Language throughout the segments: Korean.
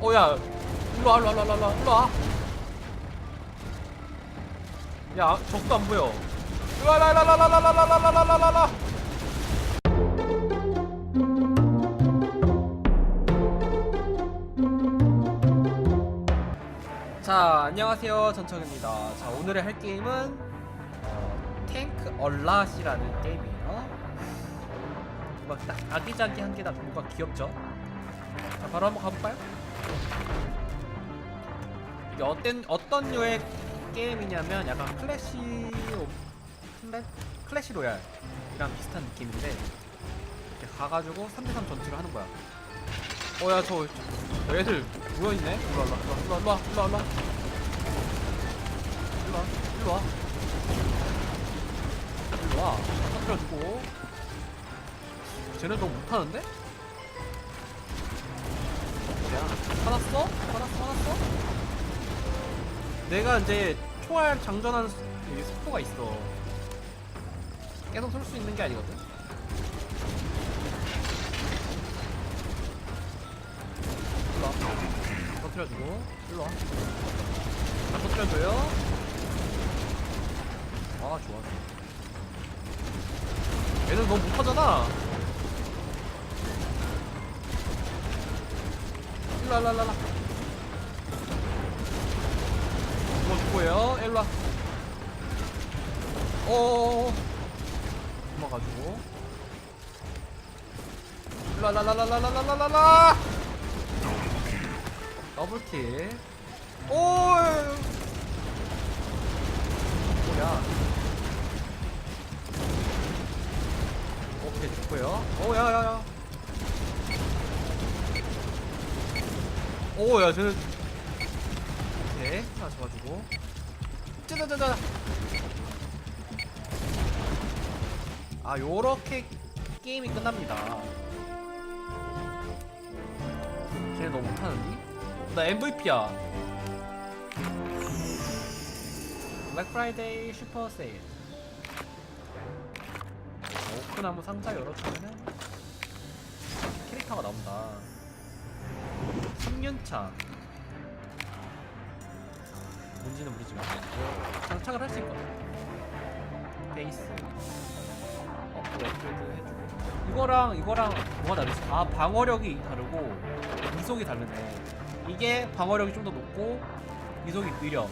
어야 일로 와 일로 와 일로 와 일로 와 일로 와. 야 적도 안 보여. 일로 와 일로 와 일로 와 일로 와 일로 와 일로 와 일로 와 일로 와. 자 안녕하세요 전청입니다. 자 오늘의 할 게임은 어, 탱크 얼라시라는 게임이에요. 막딱 아기자기한 게 다 뭔가 귀엽죠? 자 바로 한번 가볼까요? 이게 어떤 어떤 류의 게임이냐면 약간 클래시 오- 클래 클래시 로얄이랑 비슷한 느낌인데 이렇게 가가지고 3대3 전투를 하는 거야. 어야 저, 저 애들 모여 있네. 일로 와, 일로 와, 일로 와, 일로 와, 일로 와, 일로 와, 일로 와, 일로 와, 일로 와. 터뜨려주고. 쟤네 너무 못하는데? 야, 화났어? 화났어? 화났어? 내가 이제 장전하는 수- 이 속도가 있어. 계속 쏠 수 있는 게 아니거든. 일로 와. 터뜨려주고. 일로 와. 다 터뜨려줘요. 아, 좋아. 얘는 너무 못하잖아. 일로 와, 일로 와, 일로 와. 이거 누구예요? 일로 와. 어어어어. 와, 라라라라라라라라라. 더블킬. 오! 뭐야? 오케이, 좋고요. 오, 야, 야, 야. 오, 야, 쟤는. 오케이, 하나 잡아주고. 짜자자자. 아, 요렇게 게임이 끝납니다. 쟤네 너무 못하는데? 나 MVP야. 블랙 프라이데이 슈퍼 세일. 오크나무 상자 열어주면은 캐릭터가 나온다. 3년차. 뭔지는 모르지만 장착을 할 수 있거든. 베이스. 업그레이드 해주고. 이거랑 이거랑 뭐가 다르지? 아 방어력이 다르고 이속이 다르네. 이게 방어력이 좀 더 높고 이속이 느려.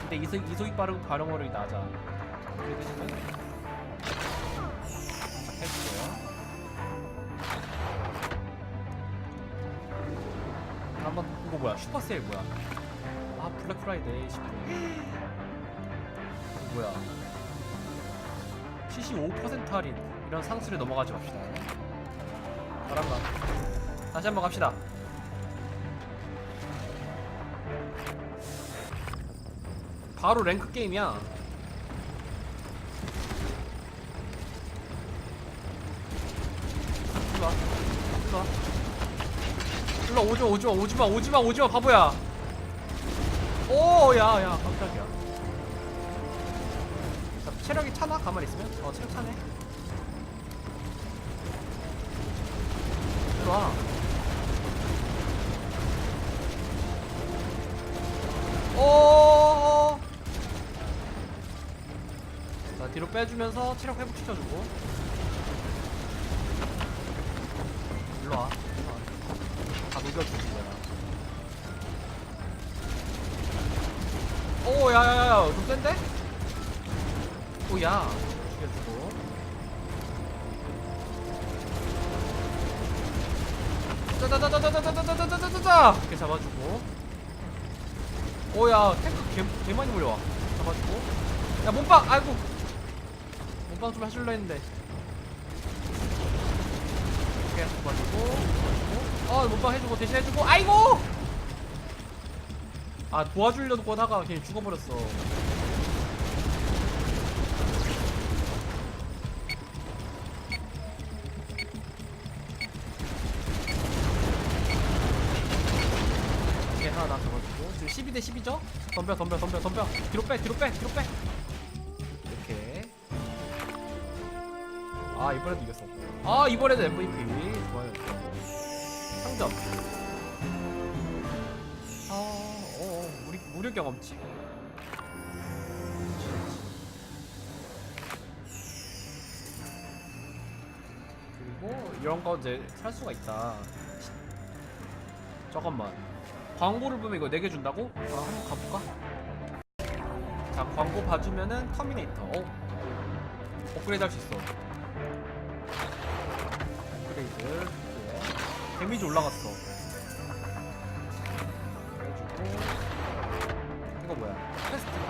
근데 이속 이속이 빠르고 방어력이 낮아. 이렇게 되시면 해주세요. 한번 이거 뭐야? 슈퍼세일 뭐야? 아 블랙 프라이데이 10분. 뭐야? CC 5% 할인 이런 상술에 넘어가지 맙시다. 바람가. 다시 한번 갑시다. 바로 랭크 게임이야. 일로 와. 일로 와. 일로 와, 오지마, 오지마, 오지마, 오지마, 오지마, 바보야. 오, 야, 야, 깜짝이야. 자, 체력이 차나? 가만히 있으면? 어, 체력 차네. 일로 와. 오. 자 뒤로 빼주면서 체력 회복시켜주고. 오 야야야 좀 센데? 오야. 죽여주고. 짜자자자자자자자자자자자 이렇게 잡아주고. 오야 탱크 개, 개 많이 몰려와. 잡아주고. 야 몸빵! 아이고. 몸빵 좀 하실라 했는데. 오케이 잡아주고 잡아주고. 어 몸빵 해주고 대신 해주고. 아이고 아 도와주려고 하다가 그냥 죽어버렸어. 오케이 하나 나 잡아주고. 지금 12 대 10이죠? 덤벼 덤벼 덤벼 덤벼. 뒤로 빼 뒤로 빼 뒤로 빼. 이렇게. 아 이번에도 이겼어. 아 이번에도 MVP. 좋아요. 상점 이럴 경험치. 그리고 이런 거 이제 살 수가 있다. 잠깐만. 광고를 보면 이거 4개 준다고? 아, 한번 가볼까? 자, 광고 봐주면은 터미네이터. 어? 업그레이드 할 수 있어. 업그레이드. 데미지 올라갔어.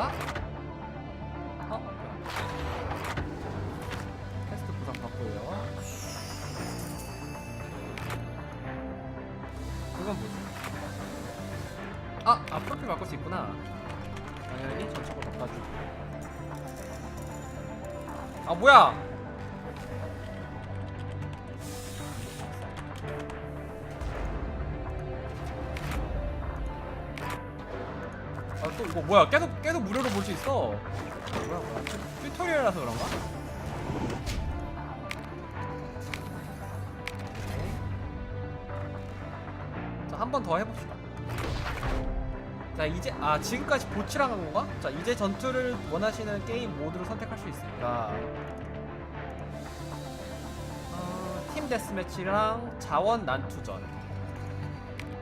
퀘스트가? 어? 퀘스트 보상 받고요. 이건 뭐지? 아! 아 프로필 바꿀 수 있구나 당연히 전적으로 바꿔주고 아 뭐야! 또 이거 뭐야 계속 계속 무료로 볼 수 있어. 뭐야 뭐야. 튜- 튜토리얼이라서 그런가? 자한 번 더 해봅시다. 자 이제 아 지금까지 보치랑 한 건가? 자 이제 전투를 원하시는 게임 모드를 선택할 수 있습니다. 어, 팀 데스매치랑 자원 난투전.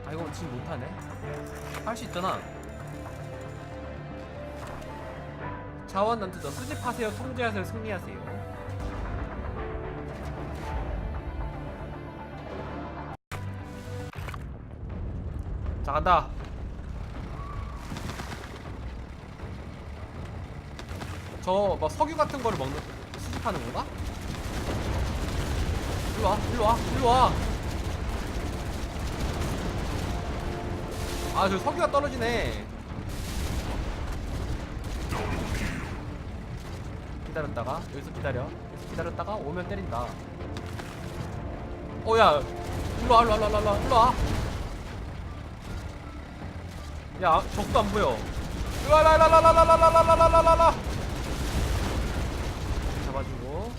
아 이거 지금 못하네. 할 수 있잖아 자원 난투전 수집하세요 통제하세요 승리하세요 자 간다 저 막 석유 같은 거를 먹는 수집하는 건가? 일로 와 일로 와 일로 와 아, 저 석유가 떨어지네. 기다렸다가 여기서 기다려. 여기서 기다렸다가 오면 때린다. 어, 야, 일로 와, 일로 와, 일로 와, 일로 와, 일로 와. 야, 적도 안 보여. 일로 와, 일로 와, 일로 와, 일로 와, 일로 와, 일로 와, 일로 와, 일로 와. 잡아주고.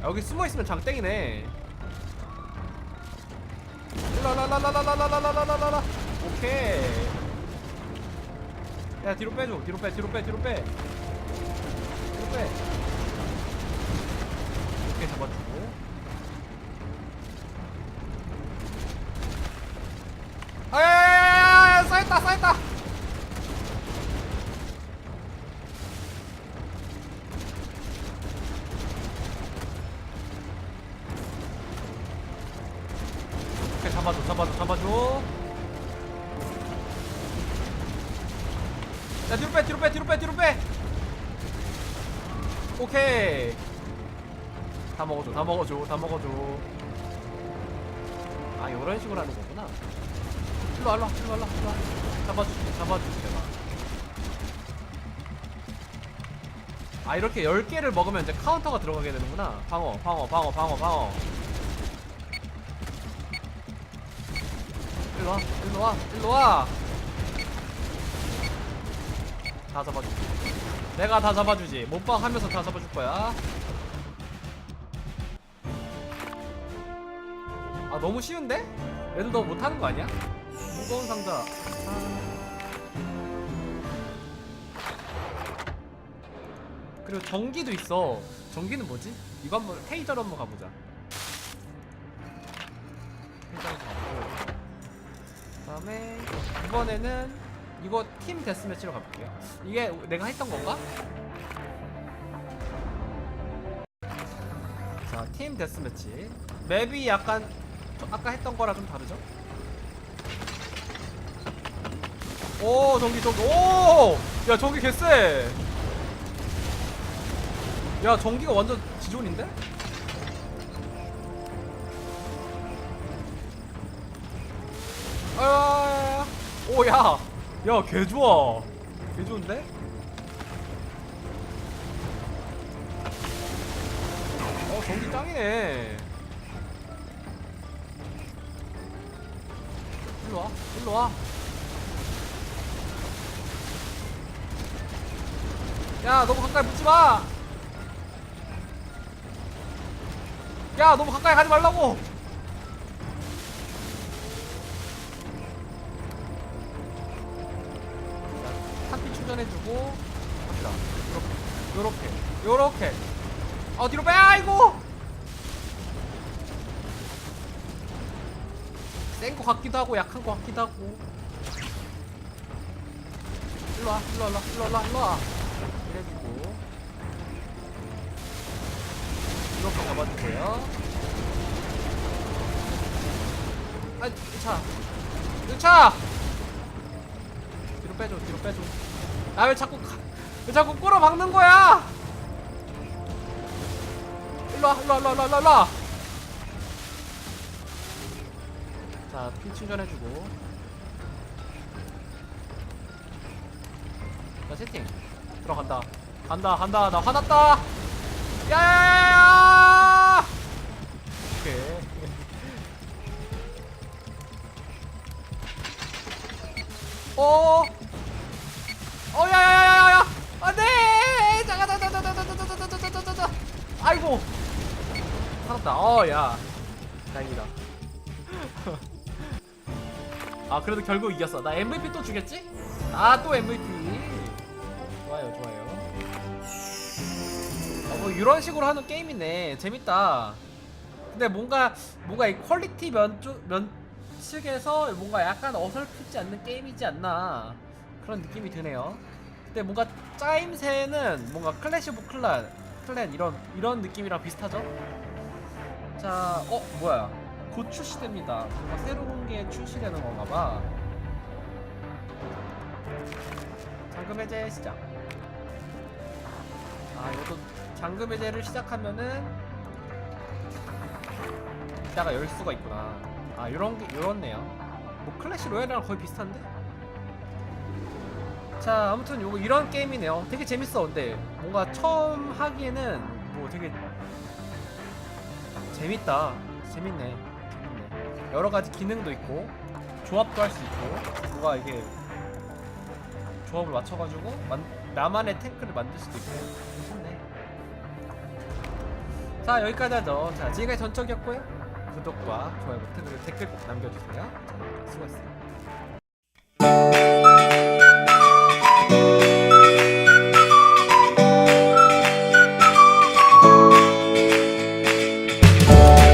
야, 여기 숨어 있으면 장땡이네. 라라라라라라라라라라라 오케이 야 뒤로 빼줘 뒤로 빼 뒤로 빼 뒤로 빼 빼 오케이 잡아주고. 아야야야야 쌓였다 쌓였다. 오케이 잡아줘 잡아줘 잡아줘. 야 뒤로 빼 뒤로 빼 뒤로 빼 뒤로 빼 오케이. 다 먹어줘 다 먹어줘 다 먹어줘. 아 요런 식으로 하는 거구나. 일로와 일로와 일로와 일로와. 일로와 잡아줄게 잡아줄게 내가 아 이렇게 10개를 먹으면 이제 카운터가 들어가게 되는구나. 방어 방어 방어 방어 방어. 일로와 일로와 일로와. 다 잡아줄게 내가 다 잡아주지 몸빵 하면서 다 잡아줄 거야 아 너무 쉬운데? 얘들 너무 못하는 거 아니야? 무거운 상자 아... 그리고 전기도 있어 전기는 뭐지? 이거 한번 테이저로 한번 가보자 테이저 한번 가보고 그 다음에 이번에는 이거 팀 데스매치로 가볼게요. 이게 내가 했던 건가? 자, 팀 데스매치. 맵이 약간 저 아까 했던 거랑 좀 다르죠? 오, 전기 전기. 오! 야, 전기 개쎄. 야, 전기가 완전 지존인데? 아, 오, 야, 야, 개 좋아. 개 좋은데? 어, 전기 짱이네. 일로 와, 일로 와. 야, 너무 가까이 붙지 마. 야, 너무 가까이 가지 말라고. 요렇게, 요렇게. 어 뒤로 빼, 아이고. 센 거 같기도 하고 약한 거 같기도 하고. 일로 와, 일로 와, 일로 와, 일로 와, 일로 와. 이래주고. 이렇게 잡아주세요. 아, 이 차. 이 차! 뒤로 빼줘, 뒤로 빼줘. 아, 왜 자꾸, 가- 왜 자꾸 끌어 막는 거야? 일로 와, 일로 와, 일로 와, 일로 와, 일로 와. 자, 피 충전해주고. 자, 세팅. 들어간다. 간다, 간다. 나 화났다. 야야야야야! 오케이. 어. 어, 아이고! 살았다. 어, 야. 다행이다. 아, 그래도 결국 이겼어. 나 MVP 또 주겠지? 아, 또 MVP. 좋아요, 좋아요. 어, 뭐 이런 식으로 하는 게임이네. 재밌다. 근데 뭔가 뭔가 이 퀄리티 면쪽 면측에서 뭔가 약간 어설프지 않는 게임이지 않나 그런 느낌이 드네요. 근데 뭔가 짜임새는 뭔가 클래시 오브 클란 클랜 이런 이런 느낌이랑 비슷하죠? 자, 어 뭐야? 곧 출시됩니다. 뭔가 새로운 게 출시되는 건가 봐. 잠금 해제 시작. 아 이것도 잠금 해제를 시작하면은 이따가 열 수가 있구나. 아 이런 게 이렇네요. 뭐 클래시 로얄이랑 거의 비슷한데? 자 아무튼 요거 이런 게임이네요. 되게 재밌어. 근데 뭔가 처음 하기에는 뭐 되게 재밌다. 재밌네. 재밌네. 여러 가지 기능도 있고 조합도 할 수 있고 뭔가 이게 조합을 맞춰가지고 만, 나만의 탱크를 만들 수도 있고 괜찮네. 자 여기까지 하죠. 자 지금까지 전적이었고요. 구독과 좋아요 버튼 그리고 댓글 꼭 남겨주세요. 자 수고했어요.